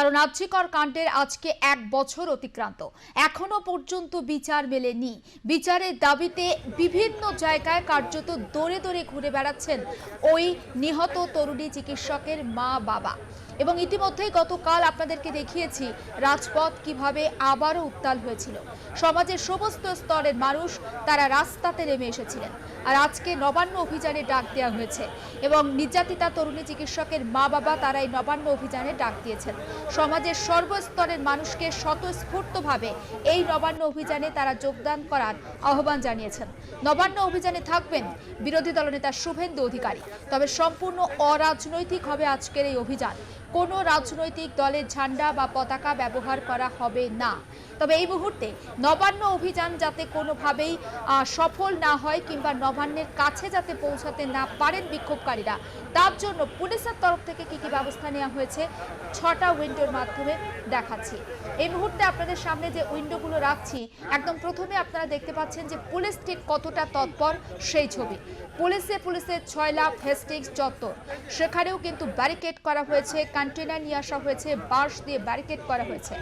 কারণ আর্যিকর কাণ্ডের আজকে এক বছর অতিক্রান্ত। এখনও পর্যন্ত বিচার মেলেনি। বিচারের দাবিতে বিভিন্ন জায়গায় কার্যত দৌড়ে দৌড়ে ঘুরে বেড়াচ্ছেন ওই নিহত তরুণী চিকিৎসকের মা বাবা। এবং ইতিমধ্যেই গতকাল আপনাদেরকে দেখিয়েছি রাজপথ কীভাবে আবারও উত্তাল হয়েছিল। সমাজের সমস্ত স্তরের মানুষ তারা রাস্তাতে নেমে এসেছিলেন। আর আজকে নবান্ন অভিযানে ডাক দেওয়া হয়েছে এবং নির্যাতিতা তরুণী চিকিৎসকের মা বাবা তারা এই নবান্ন অভিযানে ডাক দিয়েছেন। সমাজের সর্বস্তরের মানুষকে স্বতঃস্ফূর্তভাবে এই নবান্ন অভিযানে তারা যোগদান করার আহ্বান জানিয়েছেন। নবান্ন অভিযানে থাকবেন বিরোধী দলনেতা শুভেন্দু অধিকারী। তবে সম্পূর্ণ অরাজনৈতিক হবে আজকের এই অভিযান। কোনো রাজনৈতিক দলের ঝান্ডা বা পতাকা ব্যবহার করা হবে না। তবে এই মুহূর্তে নবান্ন অভিযান যাতে কোনোভাবেই সফল না হয় কিংবা নবান্নের কাছে যাতে পৌঁছাতে না পারেন বিক্ষোভকারীরা। তার জন্য পুলিশের তরফ থেকে কি কি ব্যবস্থা নেওয়া হয়েছে, ছটা উইন্ডোর মাধ্যমে দেখাচ্ছি। এই মুহূর্তে আপনাদের সামনে যে উইন্ডোগুলো রাখছি, একদম প্রথমে আপনারা দেখতে পাচ্ছেন যে পুলিশ ঠিক কতটা তৎপর সেই ছবি। পুলিশে পুলিশের ছয় লাখ হেস্টিংস চত্বর সেখানেও কিন্তু ব্যারিকেড করা হয়েছে কন্টেনার নিয়ে আসা হয়েছে, বাঁশ দিয়ে ব্যারিকেড করা হয়েছে।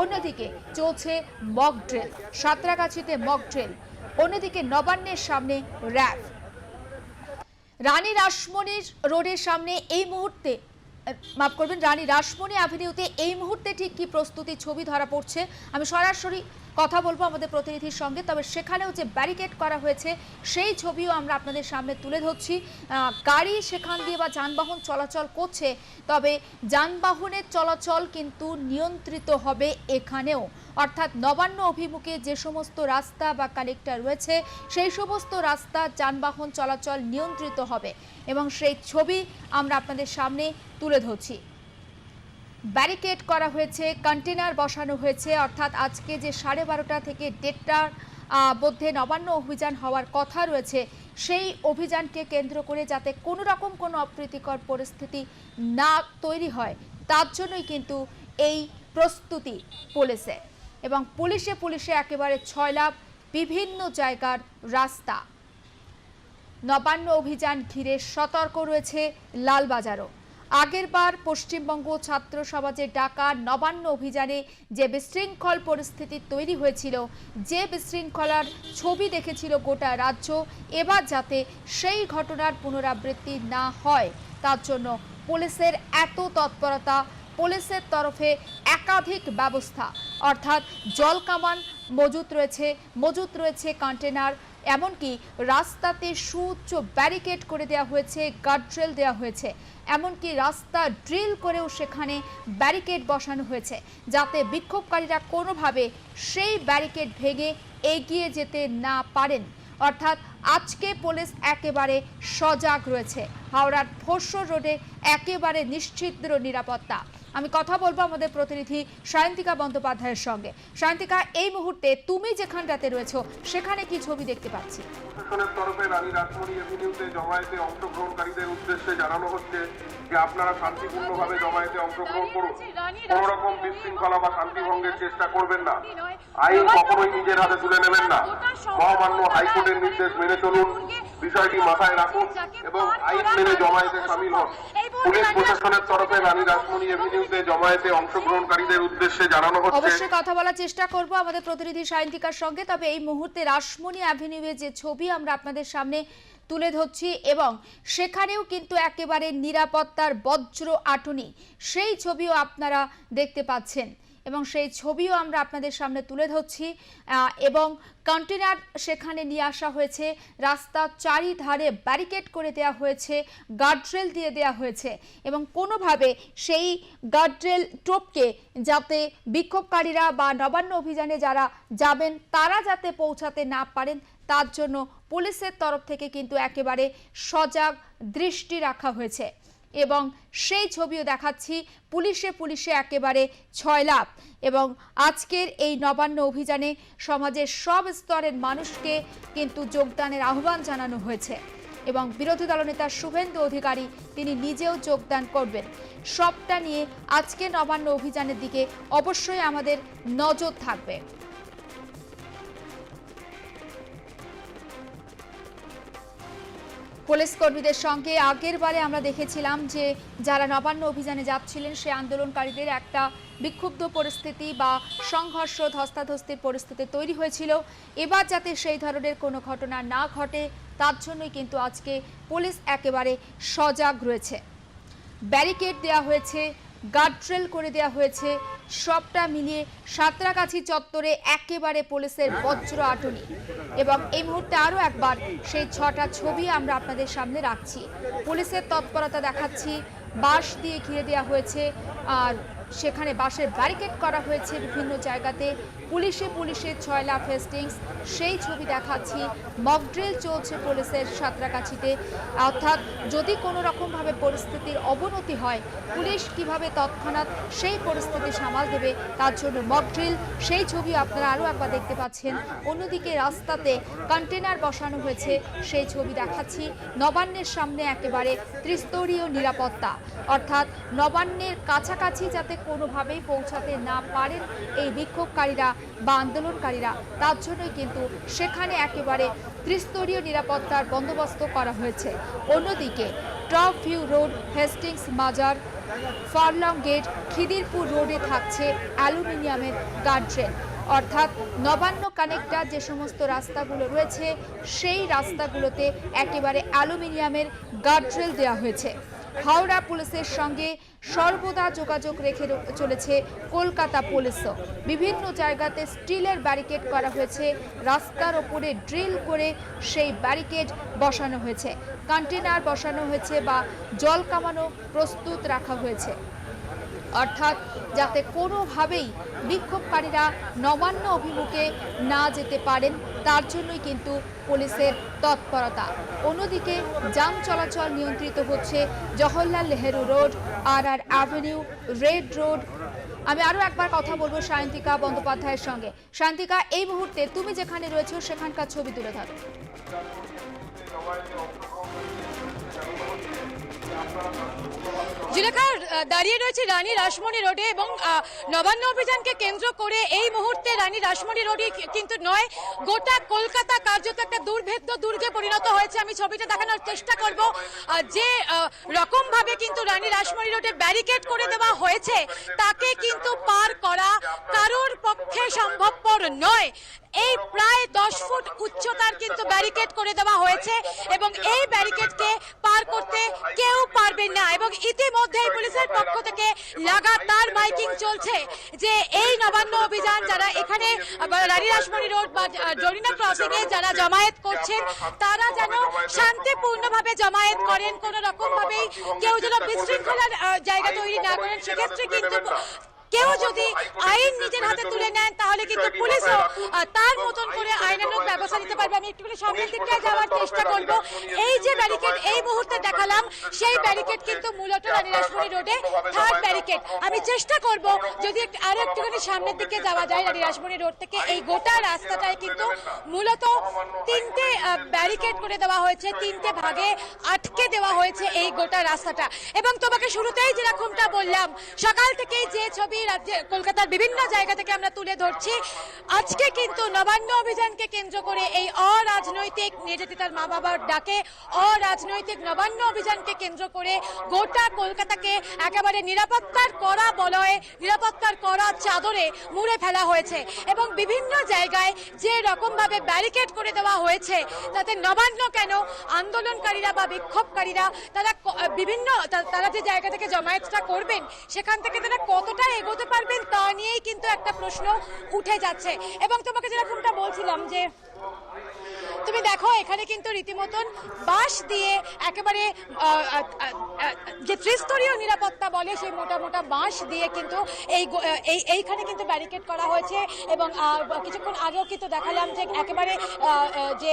অন্যদিকে চলছে মক ড্রিল, সাঁতরাগাছিতে মক ড্রিল। অন্যদিকে নবান্নের সামনে র্যাব। রানী রাসমণির রোডের সামনে এই মুহূর্তে মাফ করবেন, রানী রাসমণি অ্যাভিনিউতে এই মুহূর্তে ঠিক কি প্রস্তুতি ছবি ধরা পড়ছে, আমি সরাসরি কথা বলব আমাদের প্রতিনিধির সঙ্গে, তবে সেখানেও যে ব্যারিকেড করা হয়েছে, সেই ছবিও আমরা আপনাদের সামনে তুলে ধরছি। গাড়ি সেখান দিয়ে বা যানবাহন চলাচল করছে, তবে যানবাহনের চলাচল কিন্তু নিয়ন্ত্রিত হবে এখানেও। অর্থাৎ নবান্ন অভিমুখে যে সমস্ত রাস্তা বা কালেক্টর রয়েছে, সেই সমস্ত রাস্তা যানবাহন চলাচল নিয়ন্ত্রিত হবে এবং সেই ছবি আমরা আপনাদের সামনে তুলে ধরছি। ব্যারিকেড করা হয়েছে কন্টেনার বসানো হয়েছে, অর্থাৎ আজকে যে সাড়ে বারোটা থেকে দেড়টার মধ্যে নবান্ন অভিযান হওয়ার কথা রয়েছে, সেই অভিযানকে কেন্দ্র করে যাতে কোনো রকম কোনো অপ্রীতিকর পরিস্থিতি না তৈরি হয়, তার জন্যই কিন্তু এই প্রস্তুতি পুলিশে এবং পুলিশে পুলিশে একেবারে ছয় লাভ, বিভিন্ন জায়গার রাস্তা। নবান্ন অভিযান ঘিরে সতর্ক রয়েছে লালবাজারও। আগেরবার পশ্চিমবঙ্গ ছাত্র সমাজের ডাকা নবান্ন অভিযানে যে বিশৃঙ্খল পরিস্থিতি তৈরি হয়েছিল, যে বিশৃঙ্খলার ছবি দেখেছিল গোটা রাজ্য, এবার যাতে সেই ঘটনার পুনরাবৃত্তি না হয়, তার জন্য পুলিশের এত তৎপরতা, পুলিশের তরফে একাধিক ব্যবস্থা। অর্থাৎ জল কামান মজুত রয়েছে মজুত রয়েছে কন্টেনার এমনকি রাস্তাতে সুউচ্চ ব্যারিকেড করে দেওয়া হয়েছে গার্ড্রেল দেওয়া হয়েছে। এমনকি রাস্তা ড্রিল করেও সেখানে ব্যারিকেড বসানো হয়েছে, যাতে বিক্ষোভকারীরা কোনোভাবে সেই ব্যারিকেড ভেঙে এগিয়ে যেতে না পারেন। অর্থাৎ আজকে পুলিশ একেবারে সজাগ রয়েছে। হাওড়ার ফোর্সর রোডে একেবারে নিশ্চিদ্র নিরাপত্তা। আমি কথা বলব আমাদের প্রতিনিধি সায়ন্তিকা বন্দ্যোপাধ্যায়ের সঙ্গে। সায়ন্তিকা এই মুহূর্তে তুমি যেখানটাতে রয়েছো সেখানে কি ছবি দেখতে পাচ্ছি? প্রশাসনের তরফে রানী রাসমণি এভিনিউতে জমায়েতে অংশগ্রহণকারীদের উদ্দেশ্যে জানানো হচ্ছে যে আপনারা শান্তিপূর্ণভাবে জমায়েতে অংশগ্রহণ করুন। কোন রকম বিশৃঙ্খলা বা শান্তি ভঙ্গের চেষ্টা করবেন না। আইন কখনোই নিজের হাতে তুলে নেবেন না। মহামান্য হাইকোর্টের নির্দেশ মেনে চলুন। বিষয়টি মাথায় রাখুন এবং আইন মেনে জমায়েতে সামিল হন। পুলিশ প্রশাসনের তরফে রানী রাসমণি এভিনিউতে জমায়েতে অংশগ্রহণকারীদের উদ্দেশ্যে জানানো হচ্ছে। অবশ্যই কথা বলার চেষ্টা করব আমাদের প্রতিনিধি সায়ন্তিকার সঙ্গে তবে এই মুহূর্তে রাসমণি অ্যাভিনিউয়ে যে ছবি আমরা আপনাদের সামনে তুলে ধরছি এবং সেখানেও কিন্তু একেবারে নিরাপত্তার বজ্র আটনি সেই ছবিও আপনারা দেখতে পাচ্ছেন। এবং সেই ছবিও আমরা আপনাদের সামনে তুলে ধরছি এবং কন্টেনার সেখানে নিয়ে আসা হয়েছে, রাস্তা চারিধারে ব্যারিকেড করে দেওয়া হয়েছে গার্ডরেল দিয়ে দেওয়া হয়েছে, এবং কোনোভাবে সেই গার্ডরেল টোপকে যাতে বিক্ষোভকারীরা বা নবান্ন অভিযানে যারা যাবেন, তারা যাতে পৌঁছাতে না পারেন, তার জন্য পুলিশের তরফ থেকে কিন্তু একেবারে সজাগ দৃষ্টি রাখা হয়েছে। এবং সেই ছবিও দেখাচ্ছি। পুলিশে পুলিশে একেবারে ছয় লাভ এবং আজকের এই নবান্ন অভিযানে সমাজের সব স্তরের মানুষকে কিন্তু যোগদানের আহ্বান জানানো হয়েছে। এবং বিরোধী দলনেতা শুভেন্দু অধিকারী, তিনি নিজেও যোগদান করবেন। সবটা নিয়ে আজকে নবান্ন অভিযানের দিকে অবশ্যই আমাদের নজর থাকবে। পুলিশ কর্মীদের সঙ্গে আগের বারে আমরা দেখেছিলাম যে যারা নবান্ন অভিযানে যাচ্ছিলেন, সে আন্দোলনকারীদের একটা বিক্ষুব্ধ পরিস্থিতি বা সংঘর্ষ, ধস্তাধস্তির পরিস্থিতি তৈরি হয়েছিল। এবার যাতে সেই ধরনের কোনো ঘটনা না ঘটে, তার জন্যই কিন্তু আজকে পুলিশ একেবারে সজাগ রয়েছে। ব্যারিকেড দেওয়া হয়েছে গার্ড্রেল করে দেয়া হয়েছে। সবটা মিলিয়ে সাঁতরাগাছি চত্বরে একেবারে পুলিশের বজ্র আটনি। এবং এই মুহূর্তে আরও একবার সেই ছটা ছবি আমরা আপনাদের সামনে রাখছি। পুলিশের তৎপরতা দেখাচ্ছি। বাঁশ দিয়ে ঘিরে দেওয়া হয়েছে। আর সেখানে বাসের ব্যারিকেড করা হয়েছে বিভিন্ন জায়গাতে। পুলিশে পুলিশে ছয়লা ফেস্টিংস, সেই ছবি দেখাচ্ছি। মকড্রিল চলছে পুলিশের সাঁতরাগাছিতে। অর্থাৎ যদি কোনো রকমভাবে পরিস্থিতির অবনতি হয়, পুলিশ কীভাবে তৎক্ষণাৎ সেই পরিস্থিতি সামাল দেবে, তার জন্য মকড্রিল সেই ছবি আপনারা আরও একবার দেখতে পাচ্ছেন। অন্যদিকে রাস্তাতে কন্টেনার বসানো হয়েছে, সেই ছবি দেখাচ্ছি। নবান্নের সামনে একেবারে ত্রিস্তরীয় নিরাপত্তা। অর্থাৎ নবান্নের কাছাকাছি যাতে কোনোভাবেই পৌঁছাতে না পারেন এই বিক্ষোভকারীরা বা আন্দোলনকারীরা। তার জন্যই কিন্তু সেখানে একেবারে ত্রিস্তরীয় নিরাপত্তার বন্দোবস্ত করা হয়েছে। অন্যদিকে, টপ ভিউ রোড, হেস্টিংস মাজার ফার্লং গেট, খিদিরপুর রোডে থাকছে অ্যালুমিনিয়ামের গার্ডরেল অর্থাৎ নবান্ন কানেক্টার যে সমস্ত রাস্তাগুলো রয়েছে, সেই রাস্তাগুলোতে একেবারে অ্যালুমিনিয়ামের গার্ডরেল দেওয়া হয়েছে। হাওড়া পুলিশের সঙ্গে সর্বদা যোগাযোগ রেখে চলেছে কলকাতা পুলিশও। বিভিন্ন জায়গাতে স্টিলের ব্যারিকেড করা হয়েছে। রাস্তার ওপরে ড্রিল করে সেই ব্যারিকেড বসানো হয়েছে। কন্টেনার বসানো হয়েছে বা জল কামানো প্রস্তুত রাখা হয়েছে। অর্থাৎ যাতে কোনোভাবেই বিক্ষোভকারীরা নবান্ন অভিমুখে না যেতে পারেন তার জন্যই কিন্তু পুলিশের তৎপরতা। অন্যদিকে, যান চলাচল নিয়ন্ত্রিত হচ্ছে জওহরলাল নেহেরু রোড, আর আর অ্যাভিনিউ, রেড রোড। আমি আরও একবার কথা বলব সায়ন্তিকা বন্দ্যোপাধ্যায়ের সঙ্গে। সায়ন্তিকা, এই মুহূর্তে তুমি যেখানে রয়েছো, সেখানকার ছবি তুলে ধরো। জুলেখা দাঁড়িয়ে রয়েছে রানী রাসমণি রোডে এবং নবান্ন অভিযানকে কেন্দ্র করে এই মুহূর্তে রানী রাসমণি রোডে কিন্তু নয়, গোটা কলকাতা কার্যত একটা দুর্ভেদ্য দুর্গে পরিণত হয়েছে। আমি ছবিটা দেখানোর চেষ্টা করব। যে রকমভাবে কিন্তু রানী রাসমণি রোডে ব্যারিকেড করে দেওয়া হয়েছে, তাকে কিন্তু পার করা কারোর পক্ষে সম্ভবপর নয়। এই প্রায় দশ ফুট উচ্চতার কিন্তু ব্যারিকেড করে দেওয়া হয়েছে এবং এই ব্যারিকেডকে পার করতে কেউ পারবে না। এবং ইতিমধ্যেই পুলিশের পক্ষ থেকে লাগাতার মাইকিং চলছে যে এই নবান্ন অভিযান যারা এখানে রানী রাসমণি রোড বা জরিনা ক্রসিং এ যারা জমায়েত করছেন, তারা যেন শান্তিপূর্ণভাবে জমায়েত করেন। কোন রকম ভাবেই কেউ যেন বিশৃঙ্খলার জায়গা তৈরি না করেন। সেক্ষেত্রে কিন্তু কেউ যদি আইন নিজের হাতে তুলে নেন তাহলে কিন্তু পুলিশও তার মতন করে আইনানুগ ব্যবস্থা নিতে পারবে। আমি একটুখানি সামনের দিকটা যাওয়ার চেষ্টা করব। এই যে ব্যারিকেড এই মুহূর্তে দেখালাম সেই ব্যারিকেড কিন্তু মূলত রানী রাসমণি রোডে থার্ড ব্যারিকেড আমি চেষ্টা করব যদি আরও একটুখানি সামনের দিকে যাওয়া যায় রানী রাসমণি রোড থেকে এই গোটা রাস্তাটায় কিন্তু মূলত তিনটে ব্যারিকেড করে দেওয়া হয়েছে তিনটে ভাগে আটকে দেওয়া হয়েছে এই গোটা রাস্তাটা। এবং তোমাকে শুরুতেই যেরকমটা বললাম সকাল থেকেই যে ছবি রাজ্যে কলকাতার বিভিন্ন জায়গা থেকে আমরা তুলে ধরছি। আজকে কিন্তু নবান্ন অভিযানকে কেন্দ্র করে এই অরাজনৈতিক নির্যাতিতার মা বাবার ডাকে অরাজনৈতিক নবান্ন অভিযানকে কেন্দ্র করে গোটা কলকাতাকে একেবারে নিরাপত্তার করা বলয়ে, নিরাপত্তার করা চাদরে মুড়ে ফেলা হয়েছে এবং বিভিন্ন জায়গায় যে রকম ভাবে ব্যারিকেড করে দেওয়া হয়েছে, তাতে নবান্ন কেন আন্দোলনকারীরা বা বিক্ষোভকারীরা, তারা বিভিন্ন তারা যে জায়গা থেকে জমায়েতটা করবেন, সেখান থেকে তারা কতটা এগোতে পারবেন তা নিয়েই কিন্তু একটা প্রশ্ন উঠে যাচ্ছে। এবং তোমাকে যেরকমটা বলছিলাম যে, তুমি দেখো, এখানে কিন্তু রীতিমতন বাঁশ দিয়ে একেবারে যে ত্রিস্তরীয় নিরাপত্তা বলে সেই মোটা মোটা বাঁশ দিয়ে কিন্তু এই এই এইখানে কিন্তু ব্যারিকেড করা হয়েছে। এবং কিছুক্ষণ আগেও কিন্তু দেখালাম যে একেবারে যে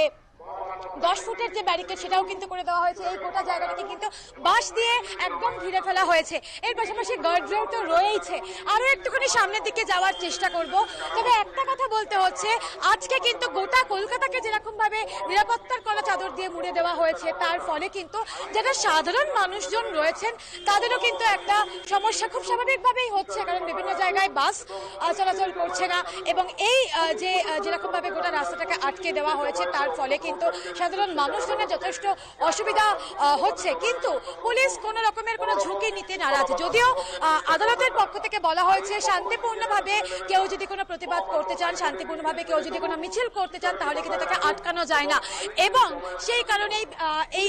দশ ফুটের যে ব্যারিকেড সেটাও কিন্তু করে দেওয়া হয়েছে। এই গোটা জায়গাটাকে কিন্তু বাঁশ দিয়ে একদম ঘিরে ফেলা হয়েছে। এর পাশাপাশি গার্ডরেল তো রয়েইছে। আরও একটুখানি সামনের দিকে যাওয়ার চেষ্টা করব। তবে একটা কথা বলতে হচ্ছে, আজকে কিন্তু গোটা কলকাতাকে যেরকমভাবে নিরাপত্তার কলা চাদর দিয়ে মুড়ে দেওয়া হয়েছে, তার ফলে কিন্তু যারা সাধারণ মানুষজন রয়েছেন, তাদেরও কিন্তু একটা সমস্যা খুব স্বাভাবিকভাবেই হচ্ছে, কারণ বিভিন্ন জায়গায় বাস চলাচল করছে না। এবং এই যে যেরকমভাবে গোটা রাস্তাটাকে আটকে দেওয়া হয়েছে, তার ফলে কিন্তু সাধারণ মানুষজনের যথেষ্ট অসুবিধা হচ্ছে। কিন্তু পুলিশ কোনো রকমের কোনো ঝুঁকি নিতে নারাজ। যদিও আহ, আদালতের পক্ষ থেকে বলা হয়েছে, শান্তিপূর্ণভাবে কেউ যদি কোনো প্রতিবাদ করতে চান, শান্তিপূর্ণভাবে কেউ যদি কোনো মিছিল করতে চান, তাহলে কিন্তু তাকে আটকানো যায় না। এবং সেই কারণেই এই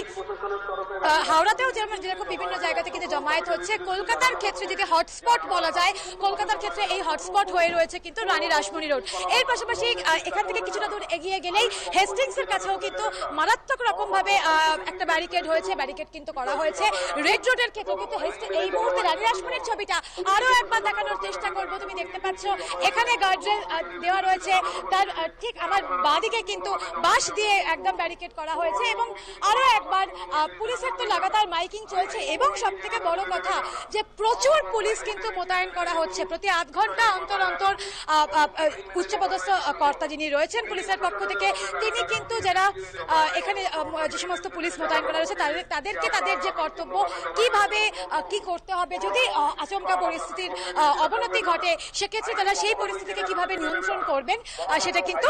হাওড়াতেও যেমন যেরকম বিভিন্ন জায়গাতে কিন্তু জমায়েত হচ্ছে, কলকাতার ক্ষেত্রে যদি হটস্পট বলা যায়, কলকাতার ক্ষেত্রে এই হটস্পট হয়ে রয়েছে কিন্তু রানী রাসমণি রোড। এর পাশাপাশি এখান থেকে কিছুটা দূর এগিয়ে গেলেই হেস্টিংসের কাছেও কিন্তু মারাত্মক রকম ভাবে একটা ব্যারিকেড হয়েছে, ব্যারিকেড কিন্তু করা হয়েছে। রেড রোডের ক্ষেত্রে কিন্তু এই মুহূর্তে রানী রাসমণির ছবিটা আরও একবার দেখানোর চেষ্টা করব, তুমি দেখতে পাচ্ছ, এখানে গার্ডরেল দেওয়া রয়েছে। তার ঠিক আমার বাঁদিকে কিন্তু বাঁশ দিয়ে একদম ব্যারিকেড করা হয়েছে এবং আরও একবার পুলিশের তো লাগাতার মাইকিং চলছে। এবং সব থেকে বড় কথা যে প্রচুর পুলিশ কিন্তু মোতায়েন করা হচ্ছে। প্রতি আধ ঘণ্টা অন্তর অন্তর উচ্চপদস্থ কর্তা যিনি রয়েছেন পুলিশের পক্ষ থেকে, তিনি কিন্তু যারা এখানে যে সমস্ত পুলিশ মোতায়েন করা রয়েছে, তাদের, তাদেরকে তাদের যে কর্তব্য, কীভাবে কি করতে হবে, যদি আচমকা পরিস্থিতির অবনতি ঘটে, সেক্ষেত্রে তারা সেই পরিস্থিতিকে কীভাবে নিয়ন্ত্রণ করবেন সেটা কিন্তু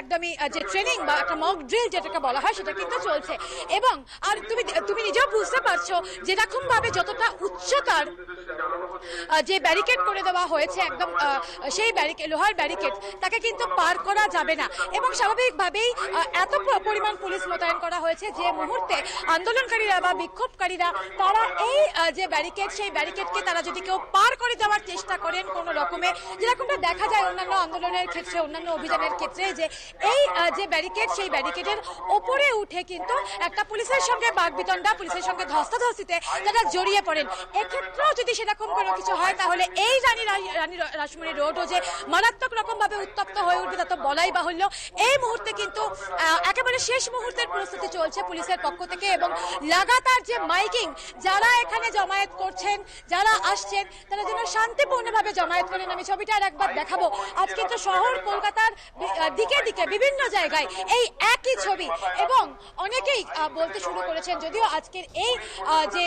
একদমই যে ট্রেনিং বা একটা মক ড্রিল যেটাকে বলা হয়, সেটা কিন্তু চলছে। এবং, আর তুমি তুমি নিজেও বুঝতে পারছ যেরকম ভাবে যতটা উচ্চতার যে ব্যারিকেড করে দেওয়া হয়েছে, একদম সেই ব্যারিকেড লোহার ব্যারিকেড তাকে কিন্তু পার করা যাবে না। এবং স্বাভাবিকভাবেই এত পরিমাণ পুলিশ মোতায়েন করা হয়েছে যে মুহূর্তে আন্দোলনকারীরা বা বিক্ষোভকারীরা, তারা এই যে ব্যারিকেড সেই ব্যারিকেডকে তারা যদি কেউ পার করে দেওয়ার চেষ্টা করেন কোনো রকমে, যেরকমটা দেখা যায় অন্যান্য আন্দোলনের ক্ষেত্রে, অন্যান্য অভিযানের ক্ষেত্রে যে এই যে ব্যারিকেড সেই ব্যারিকেডের ওপরে উঠে কিন্তু একটা পুলিশের সঙ্গে বাগবিতণ্ডা, পুলিশের সঙ্গে ধস্তাধস্তিতে তারা জড়িয়ে পড়েন। এক্ষেত্রেও যদি সেরকম কোনো কিছু হয়, তাহলে এই রানী রানী র- রাসমণি রোডও যে মারাত্মক রকম ভাবে উত্তপ্ত হয়ে উঠবে তা তো বলাই বাহুল্য। এই মুহূর্তে কিন্তু একেবারে শেষ মুহূর্তের প্রস্তুতি চলছে পুলিশের পক্ষ থেকে এবং লাগাতার যে মাইকিং, যারা এখানে জমায়েত করছেন, যারা আসছেন তারা যেন শান্তিপূর্ণভাবে জমায়েত করেন আমি ছবিটা আর একবার দেখাবো। আজ কিন্তু শহর কলকাতার দিকে দিকে বিভিন্ন জায়গায় এই একই ছবি এবং অনেকেই বলতে শুরু করেছেন যদিও আজকের এই যে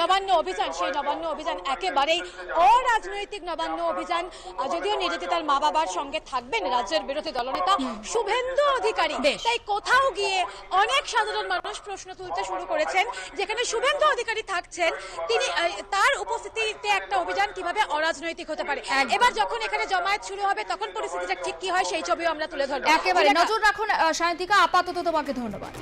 নবান্ন অভিযান, সেই নবান্ন অভিযান একেবারেই অরাজনৈতিক নবান্ন অভিযান আহ, যদিও নিজেতে তার মা বাবার সঙ্গে থাকবেন রাজ্যের বিরোধী দলনেতা শুভেন্দু অধিকারী তাই কোথাও গিয়ে অনেক সাধারণ মানুষ প্রশ্ন তুলতে শুরু করেছেন যেখানে শুভেন্দু অধিকারী থাকছেন তিনি তার উপস্থিতিতে একটা অভিযান কীভাবে অরাজনৈতিক হতে পারে। এবার যখন এখানে জমায়েত শুরু হবে তখন পরিস্থিতিটা ঠিক কি হয় সেই ছবিও আমরা তুলে ধরবো। একেবারে। নজর রাখুন সায়ন্তিকা আপাতত তোমাকে ধন্যবাদ।